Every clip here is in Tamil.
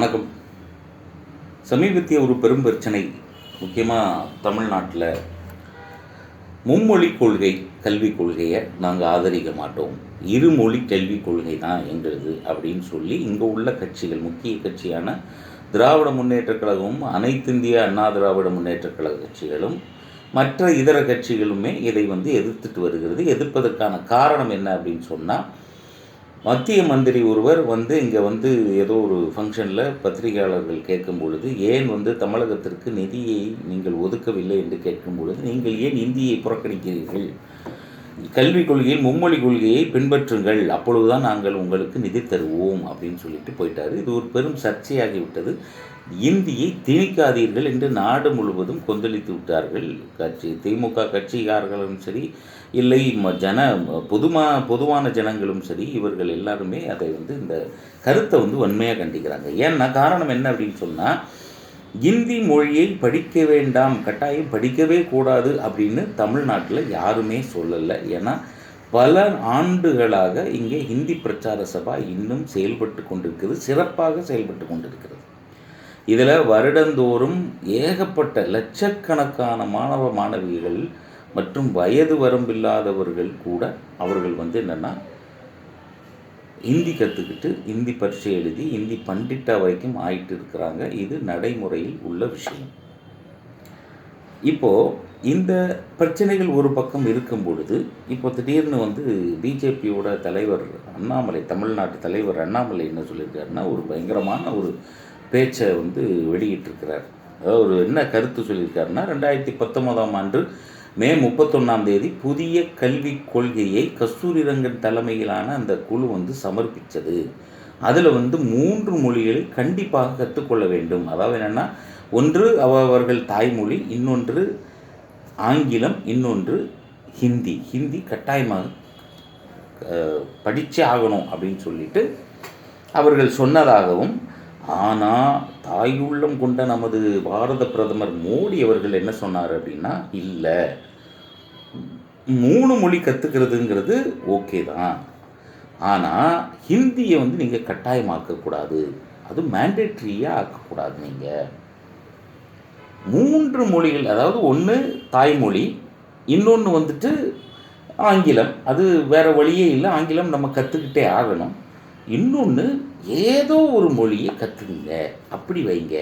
வணக்கம். சமீபத்திய ஒரு பெரும் பிரச்சனை முக்கியமாக தமிழ்நாட்டில். மும்மொழி கொள்கை கல்விக் கொள்கையை நாங்கள் ஆதரிக்க மாட்டோம். இருமொழி கல்விக் கொள்கை தான் எங்களுது அப்படின்னு சொல்லி இங்கே உள்ள கட்சிகள் முக்கிய கட்சியான திராவிட முன்னேற்றக் கழகமும் அனைத்திந்திய அண்ணா திராவிட முன்னேற்றக் கழக கட்சிகளும் மற்ற இதர கட்சிகளுமே இதை வந்து எதிர்த்துட்டு வருகிறது. எதிர்ப்பதற்கான காரணம் என்ன அப்படின்னு சொன்னால் மத்திய மந்திரி ஒருவர் வந்து இங்கே வந்து ஏதோ ஒரு ஃபங்க்ஷனில் பத்திரிகையாளர்கள் கேட்கும் பொழுது ஏன் வந்து தமிழகத்திற்கு நிதியை நீங்கள் ஒதுக்கவில்லை? என்று கேட்கும் பொழுது நீங்கள் ஏன் இந்தியை புறக்கணிக்கிறீர்கள்? கல்விக் கொள்கையில் மும்மொழி கொள்கையை பின்பற்றுங்கள். அப்பொழுதுதான் நாங்கள் உங்களுக்கு நிதி தருவோம் அப்படின்னு சொல்லிட்டு போயிட்டார். இது ஒரு பெரும் சர்ச்சையாகிவிட்டது. இந்தியை திணிக்காதீர்கள் என்று நாடு முழுவதும் கொந்தளித்து விட்டார்கள். கட்சி திமுக கட்சிக்காரர்களும் சரி இல்லை ம- ஜன பொதுமா பொதுவான ஜனங்களும் சரி இவர்கள் எல்லாருமே அதை வந்து இந்த கருத்தை வந்து வன்மையாக கண்டிக்கிறாங்க. ஏன்னா காரணம் என்ன அப்படின்னு சொன்னால் இந்தி மொழியை படிக்க வேண்டாம் கட்டாயம் படிக்கவே கூடாது அப்படின்னு தமிழ்நாட்டில் யாருமே சொல்லலை. ஏன்னா பல ஆண்டுகளாக இங்கே ஹிந்தி பிரச்சார சபா இன்னும் செயல்பட்டு கொண்டிருக்கிறது சிறப்பாக செயல்பட்டு கொண்டிருக்கிறது. இதில் வருடந்தோறும் ஏகப்பட்ட லட்சக்கணக்கான மாணவ மாணவிகள் மற்றும் வயது வரம்பில்லாதவர்கள் கூட அவர்கள் வந்து என்னென்னா இந்தி கற்றுக்கிட்டு இந்தி பரீட்சை எழுதி இந்தி பண்டிட்டா வரைக்கும் ஆயிட்டு இருக்கிறாங்க இது நடைமுறையில் உள்ள விஷயம். இப்போது இந்த பிரச்சனைகள் ஒரு பக்கம் இருக்கும் பொழுது இப்போ திடீர்னு வந்து பிஜேபியோட தலைவர் அண்ணாமலை தமிழ்நாட்டு தலைவர் அண்ணாமலை என்ன சொல்லியிருக்காருன்னா ஒரு பயங்கரமான ஒரு பேச்சை வந்து வெளியிட்டிருக்கிறார். அதாவது ஒரு என்ன கருத்து சொல்லியிருக்காருன்னா ரெண்டாயிரத்தி பத்தொன்பதாம் ஆண்டு மே முப்பத்தொன்னாம் தேதி புதிய கல்விக் கொள்கையை கஸ்தூரிரங்கன் தலைமையிலான அந்த குழு வந்து சமர்ப்பித்தது. அதில் வந்து மூன்று மொழிகளை கண்டிப்பாக கற்றுக்கொள்ள வேண்டும். அதாவது என்னென்னா ஒன்று அவர்கள் தாய்மொழி இன்னொன்று ஆங்கிலம் இன்னொன்று ஹிந்தி. ஹிந்தி கட்டாயமாக படித்தே ஆகணும் அப்படின்னு சொல்லிட்டு அவர்கள் சொன்னதாகவும் ஆனால் தாயுள்ளம் கொண்ட நமது பாரத பிரதமர் மோடி அவர்கள் என்ன சொன்னார் அப்படின்னா இல்லை. மூணு மொழி கற்றுக்கிறதுங்கிறது ஓகே தான். ஆனால் ஹிந்தியை வந்து நீங்கள் கட்டாயமாக்கக்கூடாது அது மேண்டேட்ரியாக ஆக்கக்கூடாது நீங்கள் மூன்று மொழிகள் அதாவது ஒன்று தாய்மொழி இன்னொன்று வந்துட்டு ஆங்கிலம். அது வேறு வழியே இல்லை. ஆங்கிலம் நம்ம கற்றுக்கிட்டே ஆகணும். இன்னொன்று ஏதோ ஒரு மொழியை கற்றுக்குங்க அப்படி வைங்க.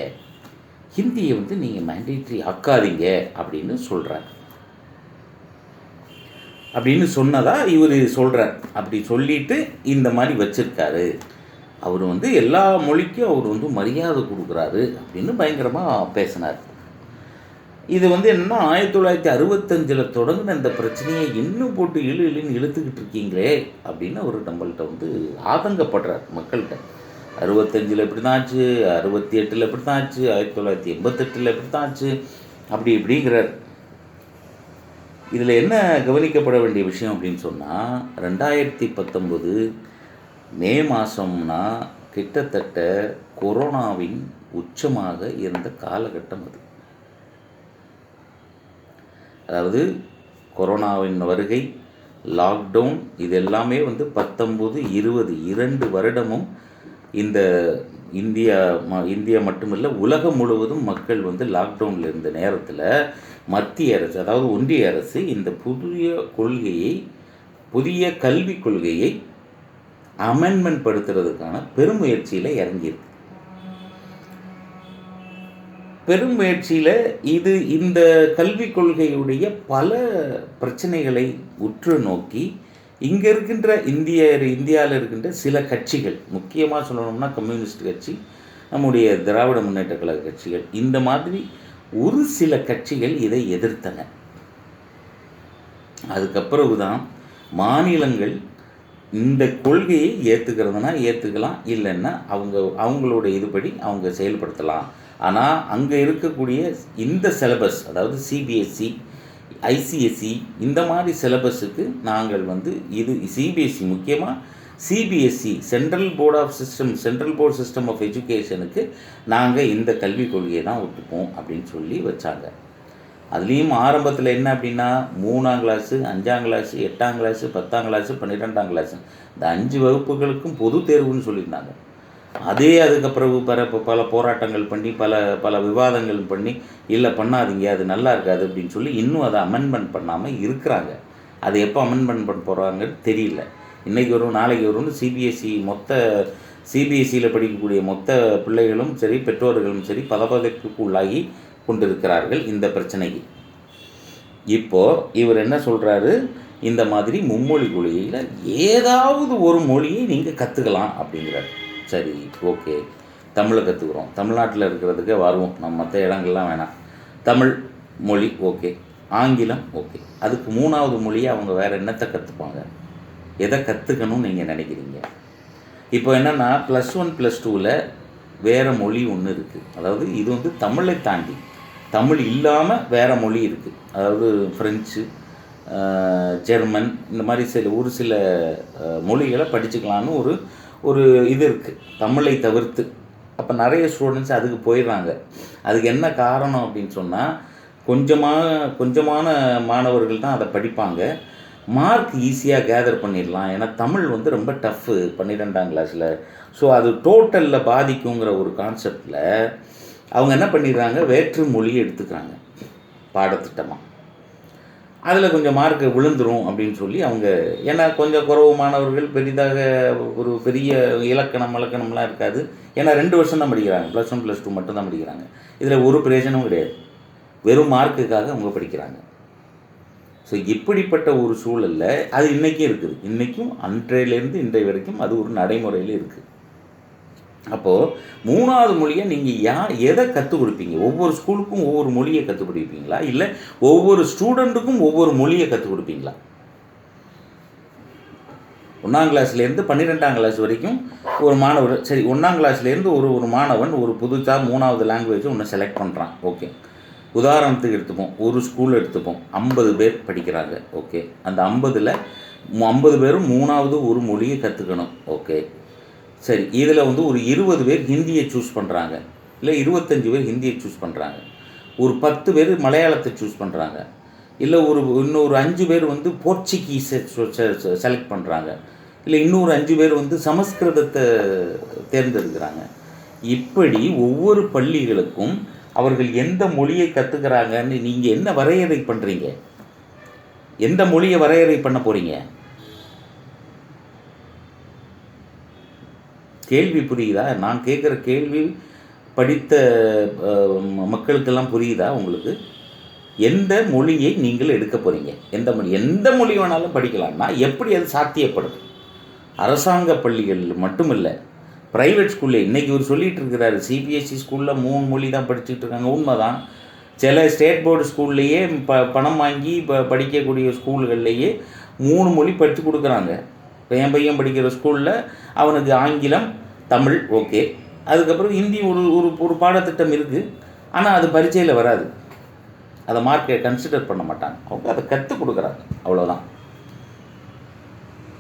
ஹிந்தியை வந்து நீங்கள் மேண்டேட்ரி ஆக்காதீங்க அப்படின்னு சொல்கிறார் அப்படின்னு சொன்னதா இவர் சொல்கிறார் அப்படி சொல்லிட்டு இந்த மாதிரி வச்சுருக்காரு. அவர் வந்து எல்லா மொழிக்கும் அவர் வந்து மரியாதை கொடுக்குறாரு அப்படின்னு பயங்கரமாக பேசினார். இது வந்து என்னன்னா ஆயிரத்தி தொள்ளாயிரத்தி அறுபத்தஞ்சில் தொடங்கின இந்த பிரச்சனையை இன்னும் போட்டு இழு இழுன்னு இழுத்துக்கிட்டு இருக்கீங்களே அப்படின்னு அவர் நம்மள்கிட்ட வந்து ஆதங்கப்படுறார் மக்கள்கிட்ட. அறுபத்தஞ்சில் இப்படி தான் ஆச்சு அறுபத்தி எட்டில் இப்படி தான் ஆச்சு ஆயிரத்தி தொள்ளாயிரத்தி எண்பத்தெட்டில் இப்படி தான் ஆச்சு அப்படி இப்படிங்கிறார். இதில் என்ன கவனிக்கப்பட வேண்டிய விஷயம் அப்படின்னு சொன்னால் ரெண்டாயிரத்தி பத்தொம்பது மே மாதம்னா கிட்டத்தட்ட கொரோனாவின் உச்சமாக இருந்த காலகட்டம் அது. அதாவது கொரோனாவின் வருகை லாக்டவுன் இது எல்லாமே வந்து பத்தொம்பது இருபது இரண்டு வருடமும் இந்த இந்தியா ம இந்தியா மட்டுமில்லை உலகம் முழுவதும் மக்கள் வந்து லாக்டவுனில் இருந்த நேரத்தில் மத்திய அரசு அதாவது ஒன்றிய அரசு இந்த புதிய கொள்கையை புதிய கல்விக் கொள்கையை அமெண்ட்மெண்ட் படுத்துறதுக்கான பெருமுயற்சியில் இறங்கியிருக்கு. பெரும் முயற்சியில் இது இந்த கல்விக் கொள்கையுடைய பல பிரச்சனைகளை உற்று நோக்கி இங்கே இருக்கின்ற இந்திய இந்தியாவில் இருக்கின்ற சில கட்சிகள் முக்கியமாக சொல்லணும்னா கம்யூனிஸ்ட் கட்சி நம்முடைய திராவிட முன்னேற்ற கழக கட்சிகள் இந்த மாதிரி ஒரு சில கட்சிகள் இதை எதிர்த்தன. அதுக்கப்புறவு தான் மாநிலங்கள் இந்த கொள்கையை ஏற்றுக்கிறதுனா ஏற்றுக்கலாம் இல்லைன்னா அவங்க அவங்களோட இதுபடி அவங்க செயல்படுத்தலாம். ஆனால் அங்கே இருக்கக்கூடிய இந்த சிலபஸ் அதாவது சிபிஎஸ்சி ஐசிஎஸ்சி இந்த மாதிரி சிலபஸுக்கு நாங்கள் வந்து இது சிபிஎஸ்சி முக்கியமாக CBSE central board of system central board system of எஜுகேஷனுக்கு நாங்கள் இந்த கல்விக் கொள்கையை தான் ஒத்துப்போம் அப்படின்னு சொல்லி வச்சாங்க. அதுலேயும் ஆரம்பத்தில் என்ன அப்படின்னா மூணாம் கிளாஸு அஞ்சாம் கிளாஸு எட்டாம் கிளாஸு பத்தாம் கிளாஸு பன்னிரெண்டாம் கிளாஸு இந்த அஞ்சு வகுப்புகளுக்கும் பொது தேர்வுன்னு சொல்லியிருந்தாங்க. அதே அதுக்கப்பிறகு பல பல போராட்டங்கள் பண்ணி பல பல விவாதங்கள் பண்ணி இல்லை பண்ணாதீங்க அது நல்லா இருக்காது அப்படின்னு சொல்லி இன்னும் அதை அமெண்ட்மெண்ட் பண்ணாமல் இருக்கிறாங்க. அது எப்போ அமெண்ட்மெண்ட் பண்ண போகிறாங்கன்னு தெரியல. இன்றைக்கி வரும் நாளைக்கு வரும்னு சிபிஎஸ்சி மொத்த சிபிஎஸ்சியில் படிக்கக்கூடிய மொத்த பிள்ளைகளும் சரி பெற்றோர்களும் சரி பதபதப்புக்கு உள்ளாகி கொண்டிருக்கிறார்கள் இந்த பிரச்சனைக்கு. இப்போது இவர் என்ன சொல்கிறாரு இந்த மாதிரி மும்மொழி கொள்கையில் ஏதாவது ஒரு மொழியை நீங்கள் கற்றுக்கலாம் அப்படிங்கிறார். சரி ஓகே. தமிழை கற்றுக்குறோம் தமிழ்நாட்டில் இருக்கிறதுக்கே வருவோம். நம்ம மற்ற இடங்கள்லாம் வேணாம். தமிழ் மொழி ஓகே. ஆங்கிலம் ஓகே. அதுக்கு மூணாவது மொழியை அவங்க வேறு என்னத்தை கற்றுப்பாங்க எதை கற்றுக்கணும்னு நீங்கள் நினைக்கிறீங்க? இப்போ என்னென்னா ப்ளஸ் ஒன் ப்ளஸ் டூவில் வேறு மொழி ஒன்று இருக்குது அதாவது இது வந்து தமிழை தாண்டி. தமிழ் இல்லாமல் வேறு மொழி இருக்குது அதாவது ஃப்ரெஞ்சு ஜெர்மன் இந்த மாதிரி சில ஒரு சில மொழிகளை படிச்சுக்கலான்னு ஒரு ஒரு இது இருக்குது தமிழை தவிர்த்து. அப்போ நிறைய ஸ்டூடெண்ட்ஸ் அதுக்கு போயிடுறாங்க. அதுக்கு என்ன காரணம் அப்படின்னு சொன்னால் கொஞ்சமாக கொஞ்சமான மாணவர்கள் தான் அதை படிப்பாங்க. மார்க் ஈஸியாக கேதர் பண்ணிடலாம். ஏன்னா தமிழ் வந்து ரொம்ப டஃப்பு பன்னிரெண்டாம் கிளாஸில் ஸோ அது டோட்டலில் பாதிக்குங்கிற ஒரு கான்செப்டில் அவங்க என்ன பண்ணிடுறாங்க? வேற்று மொழியை எடுத்துக்கிறாங்க. பாடத்திட்டமாக அதில் கொஞ்சம் மார்க் விழுந்துடும் அப்படின்னு சொல்லி அவங்க ஏன்னா கொஞ்சம் குறவு மாணவர்கள் பெரிதாக ஒரு பெரிய இலக்கணம் இலக்கணம்லாம் இருக்காது. ஏன்னா ரெண்டு வருஷம் தான் படிக்கிறாங்க. ப்ளஸ் ஒன் ப்ளஸ் டூ மட்டும் தான் படிக்கிறாங்க. இதில் ஒரு பிரயோஜனமும் கிடையாது. வெறும் மார்க்குக்காக அவங்க படிக்கிறாங்க. ஸோ இப்படிப்பட்ட ஒரு சூழலில் அது இன்றைக்கும் இருக்குது. இன்றைக்கும் அன்றையிலேருந்து இன்றைய வரைக்கும் அது ஒரு நடைமுறையில் இருக்குது அப்போது மூணாவது மொழியை நீங்கள் யார் எதை கற்றுக் கொடுப்பீங்க ஒவ்வொரு ஸ்கூலுக்கும் ஒவ்வொரு மொழியை கற்றுக் கொடுப்பீங்களா இல்லை ஒவ்வொரு ஸ்டூடெண்ட்டுக்கும் ஒவ்வொரு மொழியை கற்றுக் கொடுப்பீங்களா ஒன்றாம் கிளாஸ்லேருந்து பன்னிரெண்டாம் கிளாஸ் வரைக்கும் ஒரு மாணவர் சரி ஒன்றாம் கிளாஸ்லேருந்து ஒரு ஒரு மாணவன் ஒரு புதுசாக மூணாவது லாங்குவேஜ் ஒன்று செலக்ட் பண்ணுறான் ஓகே. உதாரணத்துக்கு எடுத்துப்போம். ஒரு ஸ்கூல் எடுத்துப்போம். ஐம்பது பேர் படிக்கிறாங்க. ஓகே. அந்த ஐம்பதில் ஐம்பது பேரும் மூணாவது ஒரு மொழியை கற்றுக்கணும் ஓகே. சரி இதில் வந்து ஒரு இருபது பேர் ஹிந்தியை சூஸ் பண்ணுறாங்க இல்லை இருபத்தஞ்சி பேர் ஹிந்தியை சூஸ் பண்ணுறாங்க ஒரு பத்து பேர் மலையாளத்தை சூஸ் பண்ணுறாங்க இல்லை ஒரு இன்னொரு அஞ்சு பேர் வந்து போர்ச்சுகீஸை செலக்ட் பண்ணுறாங்க இல்லை இன்னொரு அஞ்சு பேர் வந்து சமஸ்கிருதத்தை தேர்ந்தெடுக்கிறாங்க. இப்படி ஒவ்வொரு பள்ளிகளுக்கும் அவர்கள் எந்த மொழியை கற்றுக்கிறாங்கன்னு நீங்கள் என்ன வரையறை பண்ணுறீங்க எந்த மொழியை வரையறை பண்ண போகிறீங்க கேள்வி புரியுதா? நான் கேட்குற கேள்வி படித்த மக்களுக்கெல்லாம் புரியுதா உங்களுக்கு? எந்த மொழியை நீங்கள் எடுக்க போகிறீங்க எந்த மொழி எந்த மொழி வேணாலும் படிக்கலாம்னா எப்படி அது சாத்தியப்படும் அரசாங்க பள்ளிகள் மட்டுமில்லை ப்ரைவேட் ஸ்கூலில் இன்றைக்கி ஒரு சொல்லிகிட்டு இருக்கிறாரு சிபிஎஸ்சி ஸ்கூலில் மூணு மொழி தான் படிச்சுட்டு இருக்காங்க. உண்மை தான் சில ஸ்டேட் போர்டு ஸ்கூல்லையே ப பணம் வாங்கி ப படிக்கக்கூடிய ஸ்கூல்கள்லேயே மூணு மொழி படித்து கொடுக்குறாங்க. என் பையன் படிக்கிற ஸ்கூலில் அவனுக்கு ஆங்கிலம் தமிழ் ஓகே அதுக்கப்புறம் ஹிந்தி ஒரு ஒரு ஒரு பாடத்திட்டம் இருக்குது ஆனால் அது பரீட்சையில் வராது. அதை மார்க்கை கன்சிடர் பண்ண மாட்டாங்க. அவங்க அதை கற்றுக் கொடுக்குறாங்க. அவ்வளோதான்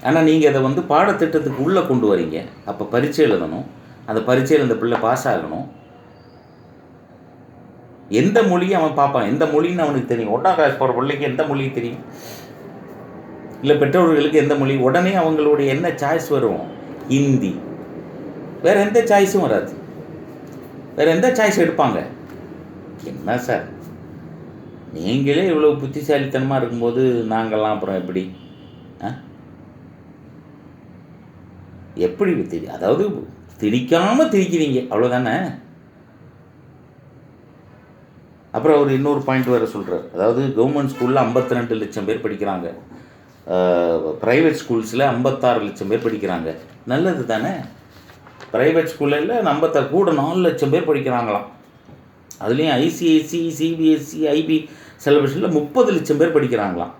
ஆனால் நீங்கள் அதை வந்து பாடத்திட்டத்துக்கு உள்ளே கொண்டு வரீங்க. அப்போ பரீட்சை எழுதணும். அந்த பரீட்சையில் அந்த பிள்ளை பாஸ் ஆகணும். எந்த மொழியை அவன் பார்ப்பான்? எந்த மொழின்னு அவனுக்கு தெரியும். ஒன்றாம் கிளாஸ் போகிற பிள்ளைக்கு எந்த மொழியும் தெரியும்? இல்லை பெற்றோர்களுக்கு எந்த மொழி? உடனே அவங்களுடைய என்ன சாய்ஸ் வரும்? ஹிந்தி. வேறு எந்த சாய்ஸும் வராது. வேறு எந்த சாய்ஸ் எடுப்பாங்க? என்ன சார் நீங்களே இவ்வளோ புத்திசாலித்தனமாக இருக்கும்போது நாங்கள்லாம் அப்புறம் எப்படி? ஆ? எப்படி திணி அதாவது திணிக்காமல் திணிக்கிறீங்க. அவ்வளோதானே அப்புறம் அவர் இன்னொரு பாயிண்ட் வேறு சொல்கிறார் அதாவது கவர்மெண்ட் ஸ்கூலில் 52 ரெண்டு லட்சம் பேர் படிக்கிறாங்க. ப்ரைவேட் ஸ்கூல்ஸில் ஐம்பத்தாறு லட்சம் பேர் படிக்கிறாங்க. நல்லது தானே? ப்ரைவேட் ஸ்கூலில் ஐம்பத்தா கூட நாலு லட்சம் பேர் படிக்கிறாங்களாம். அதுலேயும் ஐசிஐசி சிபிஎஸ்சி ஐபி சிலபஸில் முப்பது லட்சம் பேர் படிக்கிறாங்களாம்.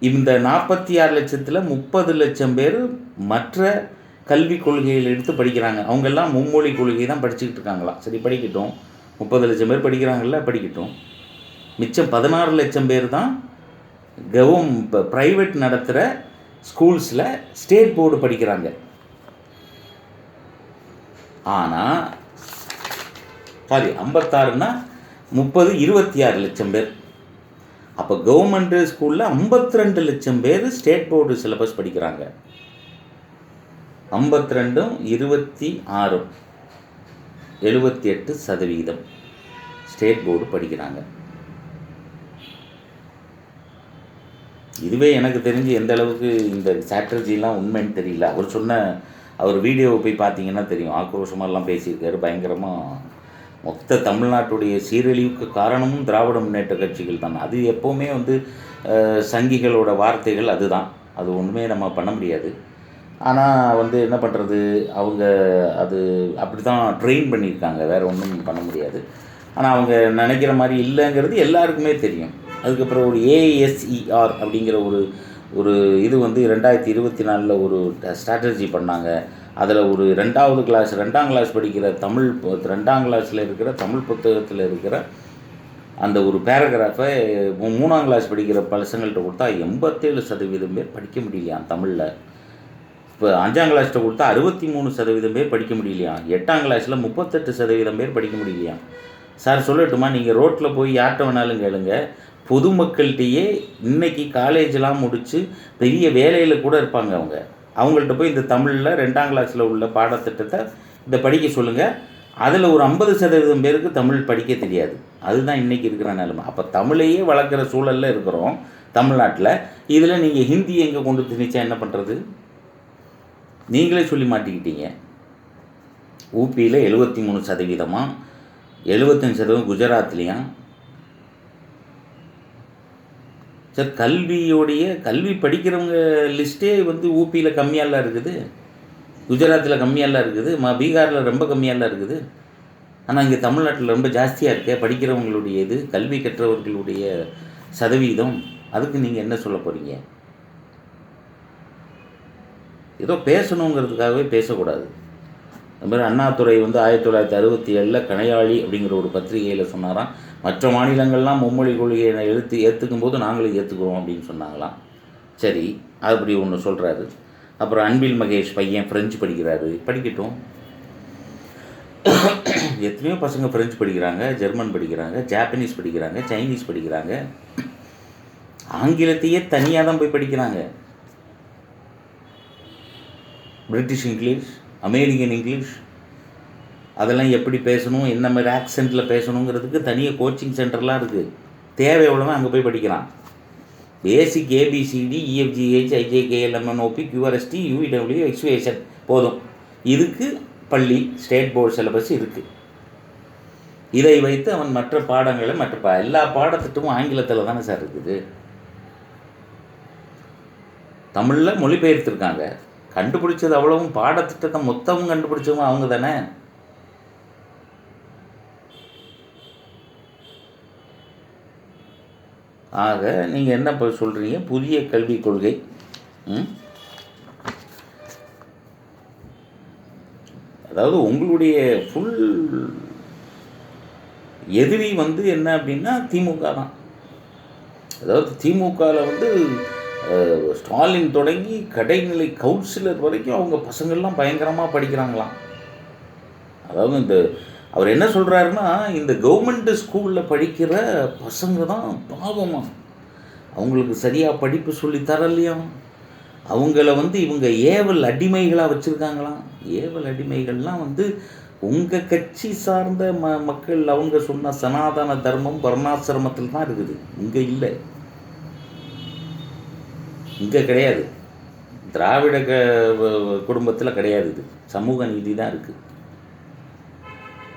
இந்த நாற்பத்தி ஆறு லட்சத்தில் முப்பது லட்சம் பேர் மற்ற கல்விக் கொள்கைகள் எடுத்து படிக்கிறாங்க. அவங்கெல்லாம் மும்மொழி கொள்கை தான் படிச்சுக்கிட்டு இருக்காங்களாம். சரி படிக்கட்டும். முப்பது லட்சம் பேர் படிக்கிறாங்கல்ல படிக்கட்டும். மிச்சம் பதினாறு லட்சம் பேர் தான் கவர்ம் இப்போ ப்ரைவேட் நடத்துகிற ஸ்கூல்ஸில் ஸ்டேட் போர்டு படிக்கிறாங்க. ஆனால் சாரி ஐம்பத்தாறுனா முப்பது இருபத்தி ஆறு லட்சம் பேர். அப்போ கவர்மெண்ட் ஸ்கூலில் 52 ரெண்டு லட்சம் பேர் ஸ்டேட் போர்டு சிலபஸ் படிக்கிறாங்க. ஐம்பத்தி ரெண்டும் இருபத்தி ஆறும் எழுபத்தி எட்டு சதவீதம் ஸ்டேட் போர்டு படிக்கிறாங்க. இதுவே எனக்கு தெரிஞ்சு எந்த அளவுக்கு இந்த சாட்டர்ஜிலாம் உண்மைன்னு தெரியல. அவர் சொன்ன அவர் வீடியோவை போய் பார்த்தீங்கன்னா தெரியும். ஆக்ரோஷமாலாம் பேசியிருக்காரு. பயங்கரமாக மொத்த தமிழ்நாட்டுடைய சீரழிவுக்கு காரணமும் திராவிட முன்னேற்ற கட்சிகள் தான். அது எப்போவுமே வந்து சங்கிகளோட வார்த்தைகள் அதுதான். அது ஒன்றுமே நம்ம பண்ண முடியாது. ஆனால் வந்து என்ன பண்ணுறது அவங்க அது அப்படி தான் ட்ரெயின் பண்ணியிருக்காங்க. வேறு ஒன்றும் பண்ண முடியாது. ஆனால் அவங்க நினைக்கிற மாதிரி இல்லைங்கிறது எல்லாருக்குமே தெரியும். அதுக்கப்புறம் ஒரு ஏஎஸ்இஆர் அப்படிங்கிற ஒரு ஒரு இது வந்து ரெண்டாயிரத்தி இருபத்தி நாலில் ஒரு ஸ்ட்ராட்டஜி பண்ணாங்க. அதில் ஒரு ரெண்டாவது கிளாஸ் ரெண்டாம் கிளாஸ் படிக்கிற தமிழ் ரெண்டாம் கிளாஸில் இருக்கிற தமிழ் புத்தகத்தில் இருக்கிற அந்த ஒரு பேராகிராஃபை மூணாம் கிளாஸ் படிக்கிற பசங்கள்கிட்ட கொடுத்தா எண்பத்தேழு சதவீதம் பேர் படிக்க முடியலையாம் தமிழில்? இப்போ அஞ்சாம் கிளாஸ்கிட்ட கொடுத்தா அறுபத்தி மூணு சதவீதம் பேர் படிக்க முடியலையாம் எட்டாம் கிளாஸில் முப்பத்தெட்டு சதவீதம் பேர் படிக்க முடியலையாம் சார் சொல்லட்டுமா? நீங்கள் ரோட்டில் போய் யார்கிட்ட வேணாலும் கேளுங்க. பொதுமக்கள்கிட்டயே இன்னைக்கு காலேஜெலாம் முடித்து பெரிய வேலையில் கூட இருப்பாங்க அவங்க. அவங்கள்ட்ட போய் இந்த தமிழில் ரெண்டாம் கிளாஸில் உள்ள பாடத்திட்டத்தை இதை படிக்க சொல்லுங்கள் அதில் ஒரு ஐம்பது சதவீதம் பேருக்கு தமிழ் படிக்க தெரியாது. அதுதான் இன்றைக்கி இருக்கிற நிலைமை. அப்போ தமிழையே வளர்க்குற சூழலில் இருக்கிறோம் தமிழ்நாட்டில். இதில் நீங்கள் ஹிந்தி எங்கே கொண்டு திணிச்சா என்ன பண்ணுறது நீங்களே சொல்லி மாட்டிக்கிட்டீங்க. ஊபியில் எழுபத்தி மூணு சதவீதமாக எழுபத்தஞ்சு சதவீதம் குஜராத்லேயும் சார் கல்வியோடைய கல்வி படிக்கிறவங்க லிஸ்ட்டே வந்து ஊபியில் கம்மியாலாம் இருக்குது. குஜராத்தில் கம்மியாலாம் இருக்குது. ம பீகாரில் ரொம்ப கம்மியாலாம் இருக்குது. ஆனால் இங்கே தமிழ்நாட்டில் ரொம்ப ஜாஸ்தியாக இருக்கே படிக்கிறவங்களுடைய இது கல்வி கற்றவர்களுடைய சதவீதம். அதுக்கு நீங்கள் என்ன சொல்ல போகிறீங்க ஏதோ பேசணுங்கிறதுக்காகவே பேசக்கூடாது. அது மாதிரி அண்ணாதுரை வந்து ஆயிரத்தி தொள்ளாயிரத்தி அறுபத்தி ஏழில் கணையாளி அப்படிங்கிற ஒரு பத்திரிகையில் சொன்னாராம். மற்ற மாநிலங்கள்லாம் மும்மொழி கொள்கையை எழுத்து ஏற்றுக்கும் போது நாங்களும் ஏற்றுக்குறோம் அப்படின்னு சொன்னாங்களாம். சரி அப்படி ஒன்று சொல்கிறாரு அப்புறம் அன்பில் மகேஷ் பையன் ஃப்ரெஞ்சு படிக்கிறாரு. படிக்கட்டும். எத்தனையோ பசங்க ஃப்ரெஞ்சு படிக்கிறாங்க ஜெர்மன் படிக்கிறாங்க ஜாப்பனீஸ் படிக்கிறாங்க சைனீஸ் படிக்கிறாங்க. ஆங்கிலத்தையே தனியாக தான் போய் படிக்கிறாங்க. பிரிட்டிஷ் இங்கிலீஷ் அமெரிக்கன் இங்கிலீஷ் அதெல்லாம் எப்படி பேசணும் என்ன மாதிரி ஆக்சென்ட்டில் பேசணுங்கிறதுக்கு தனியாக கோச்சிங் சென்டர்லாம் இருக்குது தேவை எவ்வளோவா அங்கே போய் படிக்கலாம். Basic ABCD EFGH IJKLMNOP QRST UVW எக்ஸ்வேஷன் போதும். இதுக்கு பள்ளி ஸ்டேட் போர்டு சிலபஸ் இருக்குது இதை வைத்து அவன் மற்ற பாடங்களை மற்ற பா எல்லா பாடத்திட்டமும் ஆங்கிலத்தில் தானே சார் இருக்குது. தமிழில் மொழிபெயர்த்திருக்காங்க. கண்டுபிடிச்சது அவ்வளவும் பாடத்திட்டத்தை மொத்தமும் கண்டுபிடிச்சவங்க அவங்க தானே. ஆக நீங்கள் என்ன இப்போ சொல்கிறீங்க புதிய கல்விக் கொள்கை. அதாவது உங்களுடைய ஃபுல் எதிரி வந்து என்ன அப்படின்னா திமுக தான். அதாவது திமுகவில் வந்து ஸ்டாலின் தொடங்கி கடைநிலை கவுன்சிலர் வரைக்கும் அவங்க பசங்கள்லாம் பயங்கரமாக படிக்கிறாங்களாம். அதாவது இந்த அவர் என்ன சொல்கிறாருன்னா இந்த கவர்மெண்ட்டு ஸ்கூலில் படிக்கிற பசங்க தான் பாவமாக அவங்களுக்கு சரியாக படிப்பு சொல்லி தரலையாம் அவங்கள வந்து இவங்க ஏவல் அடிமைகளாக வச்சுருக்காங்களாம் ஏவல் அடிமைகள்லாம் வந்து உங்கள் கட்சி சார்ந்த ம மக்கள் அவங்க சொன்ன சனாதன தர்மம் வர்ணாசிரமத்தில் தான் இருக்குது. இங்கே இல்லை. இங்கே கிடையாது. திராவிட க குடும்பத்தில் கிடையாது இது. சமூக நீதி தான் இருக்குது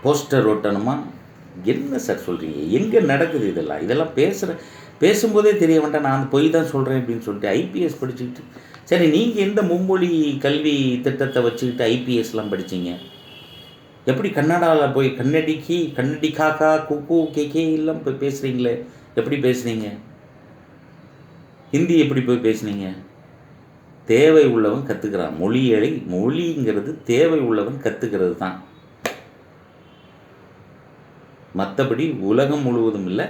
போஸ்டர் ஒட்டணுமா என்ன சார் சொல்கிறீங்க எங்கே நடக்குது இதெல்லாம்? இதெல்லாம் பேசுகிற பேசும்போதே தெரிய வேண்டாம். நான் பொய் தான் சொல்கிறேன் அப்படின்னு சொல்லிட்டு ஐபிஎஸ் படிச்சுக்கிட்டு சரி நீங்கள் எந்த மும்மொழி கல்வி திட்டத்தை வச்சுக்கிட்டு ஐபிஎஸ்லாம் படித்தீங்க எப்படி கன்னடாவில் போய் கன்னடிக்கு கன்னடி காக்கா குக்கு கேகே எல்லாம் போய் பேசுகிறீங்களே எப்படி பேசுனீங்க? ஹிந்தி எப்படி போய் பேசுனீங்க? தேவை உள்ளவன் கற்றுக்கிறான் மொழியை மொழிங்கிறது தேவை உள்ளவன் கற்றுக்கிறது தான் மற்றபடி உலகம் முழுவதும் இல்லை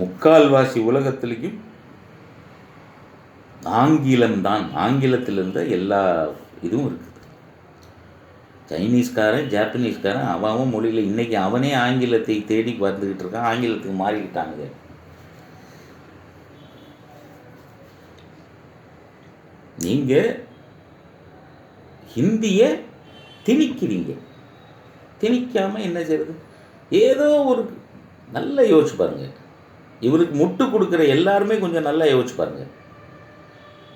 முக்கால்வாசி உலகத்திலையும் ஆங்கிலம்தான். ஆங்கிலத்திலிருந்த எல்லா இதுவும் இருக்குது. சைனீஸ்காரன் ஜாப்பனீஸ்காரன் அவன் அவன் மொழியில் இன்றைக்கி அவனே ஆங்கிலத்தை தேடி வந்துக்கிட்டு இருக்கான். ஆங்கிலத்துக்கு மாறிக்கிட்டானுங்க. நீங்கள் ஹிந்தியை திணிக்கிறீங்க. திணிக்காமல் என்ன செய்யறது ஏதோ ஒரு நல்லா யோசிச்சு பாருங்கள் இவருக்கு முட்டு கொடுக்குற எல்லாருமே கொஞ்சம் நல்லா யோசிச்சு பாருங்க.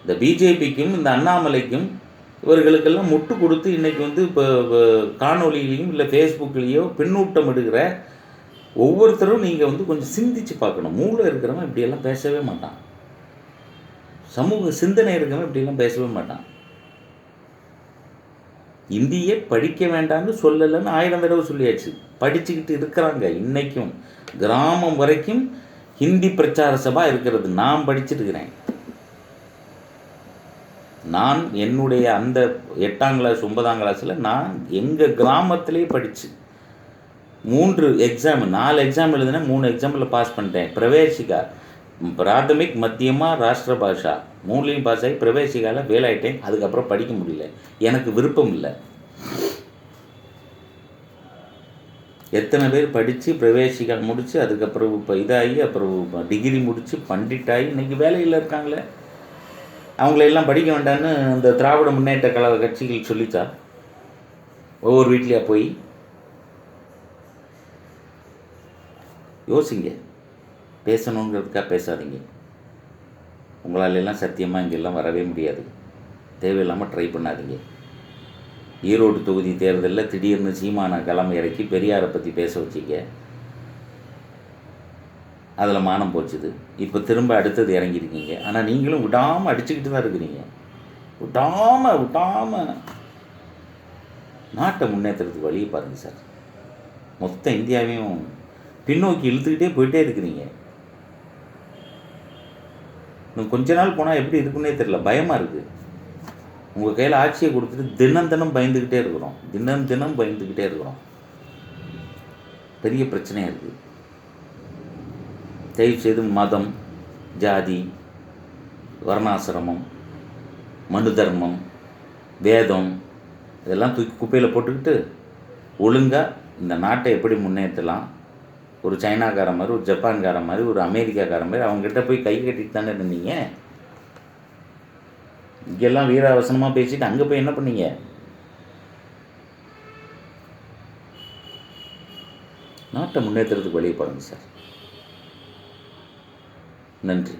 இந்த பிஜேபிக்கும் இந்த அண்ணாமலைக்கும் இவர்களுக்கெல்லாம் முட்டு கொடுத்து இன்றைக்கி வந்து இப்போ காணொலியிலையும் இல்லை ஃபேஸ்புக்லேயோ பின்னூட்டம் எடுக்கிற ஒவ்வொருத்தரும் நீங்கள் வந்து கொஞ்சம் சிந்திச்சு பார்க்கணும். மூளை இருக்கிறவன் இப்படியெல்லாம் பேசவே மாட்டான். சமூக சிந்தனை இருக்கிறவன் இப்படியெல்லாம் பேசவே மாட்டான். இந்தியை படிக்க வேண்டாம்னு சொல்லலைன்னு ஆயிரம் தடவை சொல்லியாச்சு. படிச்சுக்கிட்டு இருக்கிறாங்க இன்றைக்கும் கிராமம் வரைக்கும் ஹிந்தி பிரச்சார சபா இருக்கிறது. நான் படிச்சிருக்கிறேன். நான் என்னுடைய அந்த எட்டாம் கிளாஸ் ஒன்பதாம் கிளாஸில் நான் எங்கள் கிராமத்திலே படித்து மூன்று எக்ஸாம் நாலு எக்ஸாம் எழுதினேன் மூணு எக்ஸாமில் பாஸ் பண்ணிட்டேன். பிரவேசிகா பிராதமிக் மத்தியமாக ராஷ்டிர பாஷா. மூணுலேயும் பாஸ் ஆகி பிரவேசிகாவில் வேலாயிட்டேன். அதுக்கப்புறம் படிக்க முடியல. எனக்கு விருப்பம் இல்லை. எத்தனை பேர் படித்து பிரவேசிகா முடித்து அதுக்கப்புறம் இப்போ இதாகி அப்புறம் டிகிரி முடித்து பண்டிட்டாகி இன்னைக்கு வேலையில் இருக்காங்களே. அவங்களெல்லாம் படிக்க வேண்டான்னு இந்த திராவிட முன்னேற்ற கழக கட்சிகள் சொல்லித்தா ஒவ்வொரு வீட்லையா போய்? யோசிங்க. பேசணுங்கிறதுக்காக பேசாதீங்க. உங்களால எல்லாம் சத்தியமாக இங்கெல்லாம் வரவே முடியாது. தேவையில்லாமல் ட்ரை பண்ணாதீங்க. ஈரோடு தொகுதி தேர்தலில் திடீர்னு சீமான களம் இறக்கி பெரியாரை பற்றி பேச வச்சிங்க. அதில் மானம் போச்சுது. இப்போ திரும்ப அடுத்தது இறங்கியிருக்கீங்க. ஆனால் நீங்களும் விடாமல் அடிச்சுக்கிட்டு தான் இருக்கிறீங்க. விடாமல் விடாமல் நாட்டை முன்னேற்றத்துக்கு வழியை பாருங்கள் சார். மொத்த இந்தியாவையும் பின்னோக்கி இழுத்துக்கிட்டே போயிட்டே இருக்கிறீங்க. கொஞ்ச நாள் போனால் எப்படி இருக்குன்னே தெரியல. பயமாக இருக்குது உங்கள் கையில் ஆட்சியை கொடுத்துட்டு தினம் தினம் பயந்துக்கிட்டே இருக்கிறோம். தினம் தினம் பயந்துக்கிட்டே இருக்கிறோம். பெரிய பிரச்சனையாக இருக்குது தயவுசெய்து மதம் ஜாதி வர்ணாசிரமம் மனு தர்மம் வேதம் இதெல்லாம் தூக்கி குப்பையில் போட்டுக்கிட்டு ஒழுங்காக இந்த நாட்டை எப்படி முன்னேற்றலாம்? ஒரு சைனாக்கார மாதிரி ஒரு ஜப்பான்கார மாதிரி ஒரு அமெரிக்காக்கார மாதிரி அவங்ககிட்ட போய் கை கட்டிட்டு தானே இருந்தீங்க? இங்கெல்லாம் வீராவசனமாக பேசிட்டு அங்கே போய் என்ன பண்ணீங்க? நாட்டை முன்னேற்றத்துக்கு வெளியே பாருங்கள் சார். நன்றி.